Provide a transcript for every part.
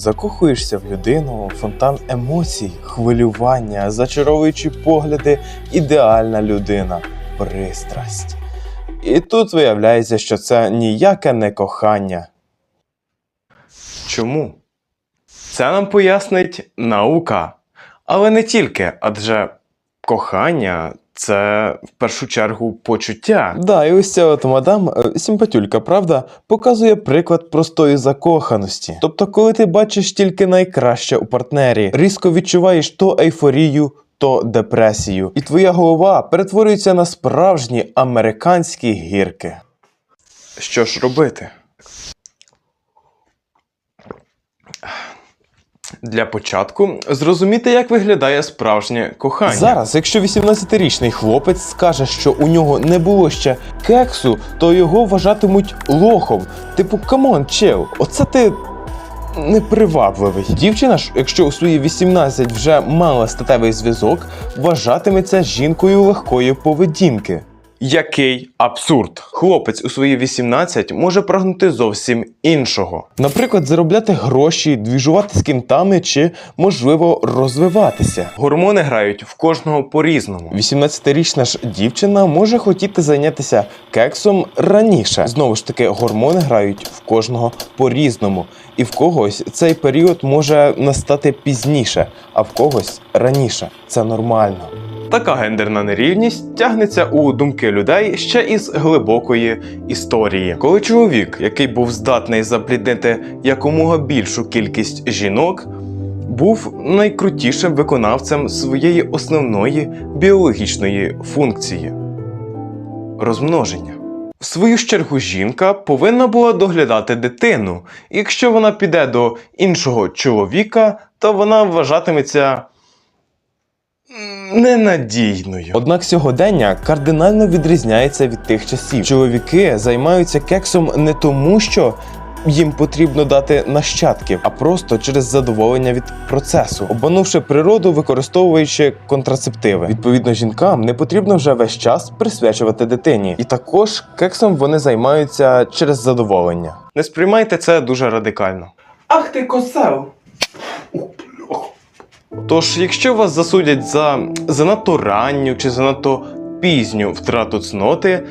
Закохуєшся в людину, фонтан емоцій, хвилювання, зачаровуючі погляди, ідеальна людина, пристрасть. І тут виявляється, що це ніяке не кохання. Чому? Це нам пояснить наука. Але не тільки, адже кохання це в першу чергу почуття. Да, і ось ця от мадам, е, симпатюлька, правда, показує приклад простої закоханості. Тобто, коли ти бачиш тільки найкраще у партнері, різко відчуваєш то ейфорію, то депресію, і твоя голова перетворюється на справжні американські гірки. Що ж робити? Для початку зрозуміти, як виглядає справжнє кохання. Зараз, якщо 18-річний хлопець скаже, що у нього не було ще кексу, то його вважатимуть лохом. Типу, камон, чел, оце ти. Непривабливий. Дівчина ж, якщо у свої 18 вже мала статевий зв'язок, вважатиметься жінкою легкої поведінки. Який абсурд! Хлопець у свої 18 може прагнути зовсім іншого. Наприклад, заробляти гроші, двіжувати з кінтами чи, можливо, розвиватися. Гормони грають в кожного по-різному. 18-річна ж дівчина може хотіти зайнятися кексом раніше. Знову ж таки, гормони грають в кожного по-різному. І в когось цей період може настати пізніше, а в когось раніше. Це нормально. Така гендерна нерівність тягнеться у думки людей ще із глибокої історії. Коли чоловік, який був здатний запліднити якомога більшу кількість жінок, був найкрутішим виконавцем своєї основної біологічної функції розмноження. В свою чергу жінка повинна була доглядати дитину. Якщо вона піде до іншого чоловіка, то вона вважатиметься ненадійною. Однак сьогодення кардинально відрізняється від тих часів. Чоловіки займаються кексом не тому, що. Їм потрібно дати нащадків, а просто через задоволення від процесу, обманувши природу, використовуючи контрацептиви. Відповідно, жінкам не потрібно вже весь час присвячувати дитині, і також кексом вони займаються через задоволення. Не сприймайте це дуже радикально. Ах ти косел! Тож, якщо вас засудять за занадто ранню чи занадто пізню втрату цноти,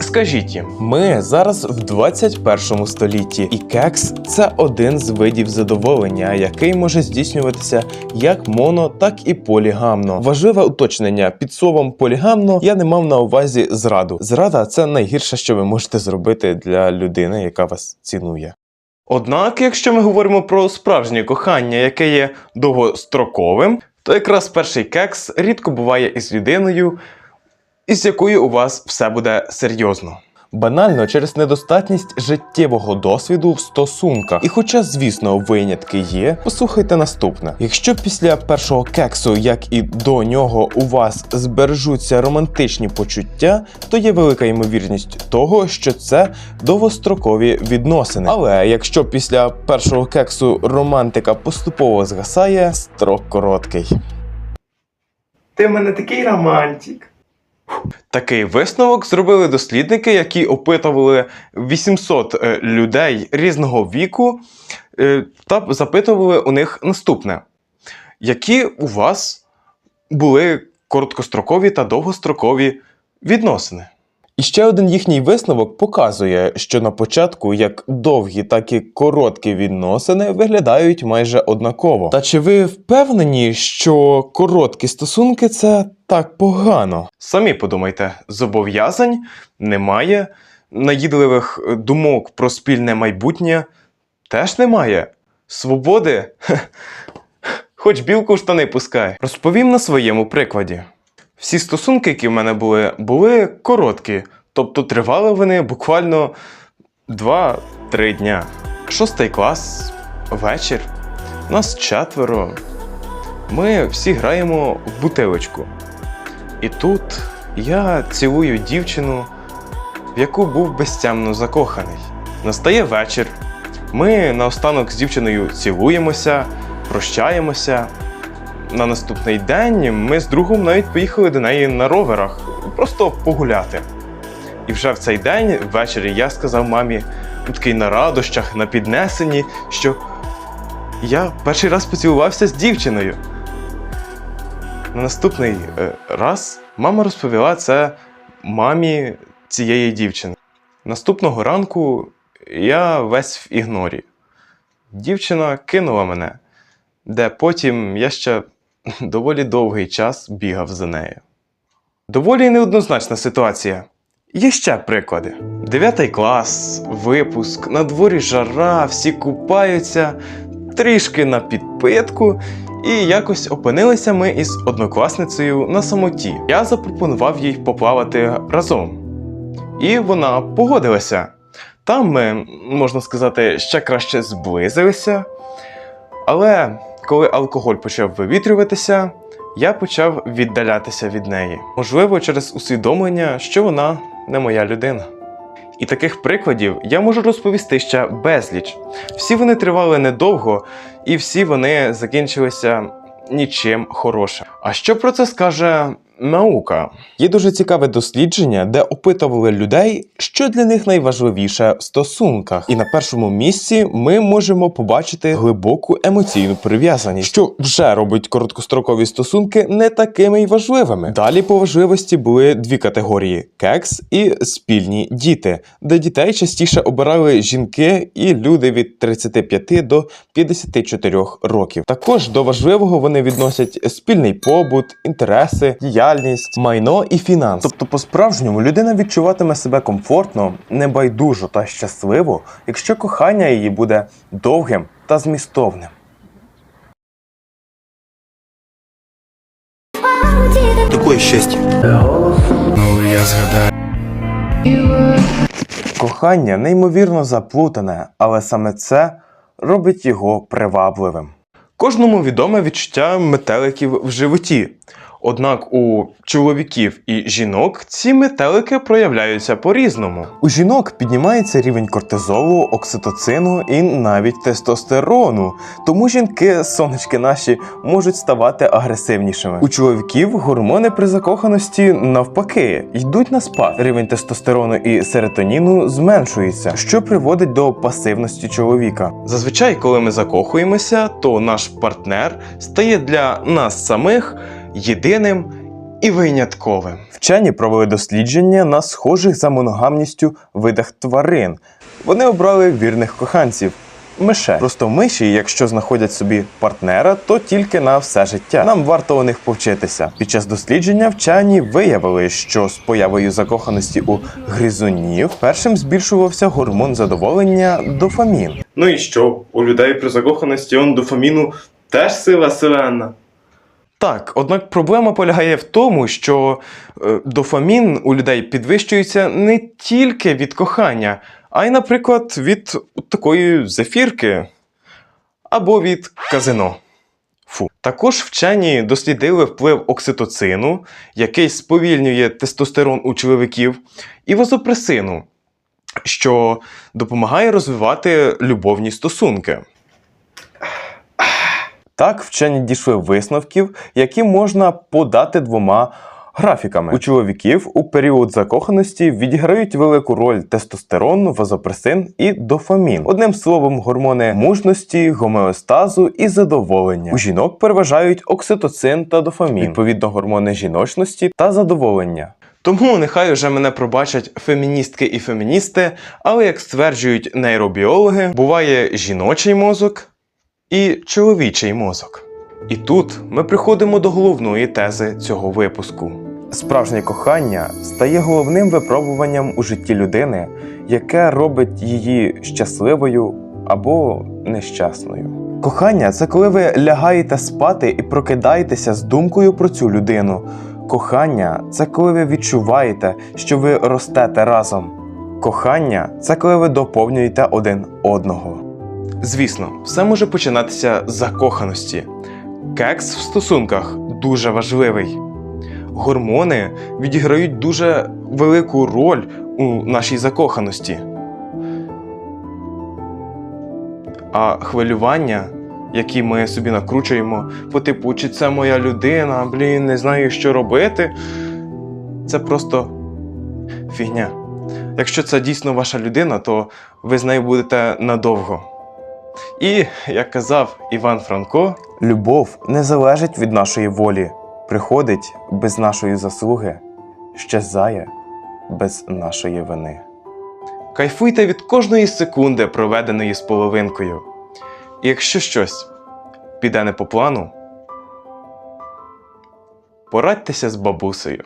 скажіть їм: ми зараз в 21 столітті, і кекс це один з видів задоволення, який може здійснюватися як моно, так і полігамно. Важливе уточнення під словом полігамно я не мав на увазі зраду. Зрада це найгірше, що ви можете зробити для людини, яка вас цінує. Однак, якщо ми говоримо про справжнє кохання, яке є довгостроковим, то якраз перший кекс рідко буває із людиною, із якою у вас все буде серйозно. Банально через недостатність життєвого досвіду в стосунках. І хоча, звісно, винятки є, послухайте наступне: якщо після першого кексу, як і до нього, у вас збережуться романтичні почуття, то є велика ймовірність того, що це довгострокові відносини. Але якщо після першого кексу романтика поступово згасає, строк короткий. Ти в мене такий романтик. Такий висновок зробили дослідники, які опитували 800 е, людей різного віку е, та запитували у них наступне: які у вас були короткострокові та довгострокові відносини? І ще один їхній висновок показує, що на початку як довгі, так і короткі відносини виглядають майже однаково. Та чи ви впевнені, що короткі стосунки це так погано? Самі подумайте, зобов'язань немає, наїдливих думок про спільне майбутнє теж немає. Свободи? Хоч білку в штани пускай. Розповім на своєму прикладі. Всі стосунки, які в мене були, були короткі, тобто тривали вони буквально 2-3 дня. Шостий клас, вечір. Нас четверо. Ми всі граємо в бутилочку. І тут я цілую дівчину, в яку був безтямно закоханий. Настає вечір. Ми наостанок з дівчиною цілуємося, прощаємося. На наступний день ми з другом навіть поїхали до неї на роверах, просто погуляти. І вже в цей день ввечері я сказав мамі, ну, такий на радощах, на піднесенні, що я перший раз поцілувався з дівчиною. На наступний е, раз мама розповіла це мамі цієї дівчини. Наступного ранку я весь в ігнорі. Дівчина кинула мене, де потім я ще доволі довгий час бігав за нею. Доволі неоднозначна ситуація. Є ще приклади: Дев'ятий клас, випуск, на дворі жара, всі купаються, трішки на підпитку, і якось опинилися ми із однокласницею на самоті. Я запропонував їй поплавати разом. І вона погодилася. Там ми, можна сказати, ще краще зблизилися. Але коли алкоголь почав вивітрюватися, я почав віддалятися від неї. Можливо, через усвідомлення, що вона не моя людина. І таких прикладів я можу розповісти ще безліч. Всі вони тривали недовго, і всі вони закінчилися нічим хорошим. А що про це скаже наука? Є дуже цікаве дослідження, де опитували людей, що для них найважливіше в стосунках. І на першому місці ми можемо побачити глибоку емоційну прив'язаність, що вже робить короткострокові стосунки не такими й важливими. Далі по важливості були дві категорії: кекс і спільні діти, де дітей частіше обирали жінки і люди від 35 до 54 років. Також до важливого вони відносять спільний побут, інтереси, діяльність, майно і фінанс. Тобто, по-справжньому людина відчуватиме себе комфортно, небайдужо та щасливо, якщо кохання її буде довгим та змістовним. Такое счастье. Кохання неймовірно заплутане, але саме це робить його привабливим. Кожному відоме відчуття метеликів в животі. Однак у чоловіків і жінок ці метелики проявляються по-різному. У жінок піднімається рівень кортизолу, окситоцину і навіть тестостерону. Тому жінки, сонечки наші, можуть ставати агресивнішими. У чоловіків гормони при закоханості навпаки йдуть на спад. Рівень тестостерону і серотоніну зменшується, що приводить до пасивності чоловіка. Зазвичай, коли ми закохуємося, то наш партнер стає для нас самих єдиним і винятковим. Вчені провели дослідження на схожих за моногамністю видах тварин. Вони обрали вірних коханців. Мише. Просто миші, якщо знаходять собі партнера, то тільки на все життя. Нам варто у них повчитися. Під час дослідження вчені виявили, що з появою закоханості у гризунів першим збільшувався гормон задоволення дофамін. Ну і що? У людей при закоханості он дофаміну теж сила селена. Так, однак проблема полягає в тому, що е, дофамін у людей підвищується не тільки від кохання, а й, наприклад, від такої зефірки або від казино. Фу. Також вчені дослідили вплив окситоцину, який сповільнює тестостерон у чоловіків, і вазопресину, що допомагає розвивати любовні стосунки. Так, вчені дійшли висновків, які можна подати двома графіками. У чоловіків у період закоханості відіграють велику роль тестостерон, вазопресин і дофамін. Одним словом, гормони мужності, гомеостазу і задоволення. У жінок переважають окситоцин та дофамін, відповідно, гормони жіночності та задоволення. Тому нехай уже мене пробачать феміністки і феміністи, але як стверджують нейробіологи, буває жіночий мозок і чоловічий мозок. І тут ми приходимо до головної тези цього випуску. Справжнє кохання стає головним випробуванням у житті людини, яке робить її щасливою або нещасною. Кохання це коли ви лягаєте спати і прокидаєтеся з думкою про цю людину. Кохання це коли ви відчуваєте, що ви ростете разом. Кохання це коли ви доповнюєте один одного. Звісно, все може починатися з закоханості. Кекс в стосунках дуже важливий. Гормони відіграють дуже велику роль у нашій закоханості. А хвилювання, які ми собі накручуємо, по типу, чи це моя людина, блін, не знаю, що робити. Це просто фігня. Якщо це дійсно ваша людина, то ви з нею будете надовго. І, як казав Іван Франко, Любов не залежить від нашої волі, приходить без нашої заслуги, щезає без нашої вини. кайфуйте від кожної секунди, проведеної з половинкою. І якщо щось піде не по плану, порадьтеся з бабусею.